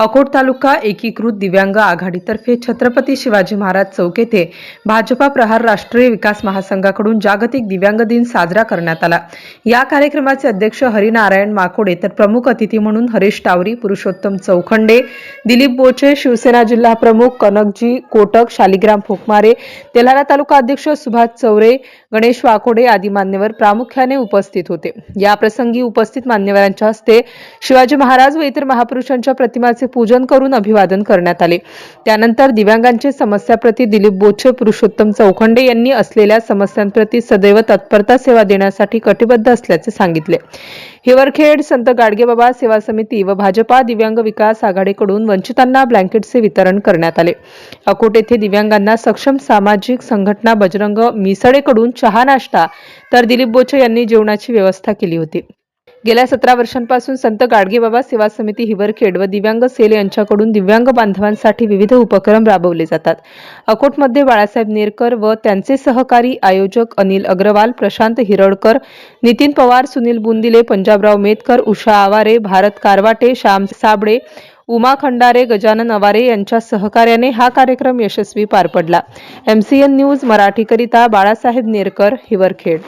अकोट तालुका एकीकृत दिव्यांग आघाडीतर्फे छत्रपती शिवाजी महाराज चौक येथे भाजपा प्रहार राष्ट्रीय विकास महासंघाकडून जागतिक दिव्यांग दिन साजरा करण्यात आला. या कार्यक्रमाचे अध्यक्ष हरिनारायण माकोडे तर प्रमुख अतिथी म्हणून हरीश टावरी पुरुषोत्तम चौखंडे दिलीप बोचे शिवसेना जिल्हा प्रमुख कनकजी कोटक शालिग्राम फुकमारे तेल्हारा तालुका अध्यक्ष सुभाष चौरे गणेश वाकोडे आदी मान्यवर प्रामुख्याने उपस्थित होते. या प्रसंगी उपस्थित मान्यवरांच्या हस्ते शिवाजी महाराज व इतर महापुरुषांच्या प्रतिमाचे पूजन करून अभिवादन करण्यात आले. त्यानंतर दिव्यांगांचे समस्याप्रती दिलीप बोचे पुरुषोत्तम चौखंडे यांनी असलेल्या समस्यांप्रती सदैव तत्परता सेवा देण्यासाठी कटिबद्ध असल्याचे सांगितले. हिवरखेड संत गाडगेबाबा सेवा समिती व भाजपा दिव्यांग विकास आघाडीकडून वंचितांना ब्लँकेटचे वितरण करण्यात आले. अकोट येथे दिव्यांगांना सक्षम सामाजिक संघटना बजरंग मिसळेकडून चहा नाश्ता तर दिलीप बोचे यांनी जेवणाची व्यवस्था केली होती. गेल्या सतरा वर्षांपासून संत गाडगेबाबा सेवा समिती हिवरखेड व दिव्यांग सेल यांच्याकडून दिव्यांग बांधवांसाठी विविध उपक्रम राबवले जातात. अकोटमध्ये बाळासाहेब नेरकर व त्यांचे सहकारी आयोजक अनिल अग्रवाल प्रशांत हिरडकर नितीन पवार सुनील बुंदिले पंजाबराव मेतकर उषा आवारे भारत कारवाटे श्याम साबळे उमा खंडारे गजानन अवारे यांच्या सहकार्याने हा कार्यक्रम यशस्वी पार पडला. एमसीएन न्यूज मराठीकरिता बाळासाहेब नेरकर हिवरखेड.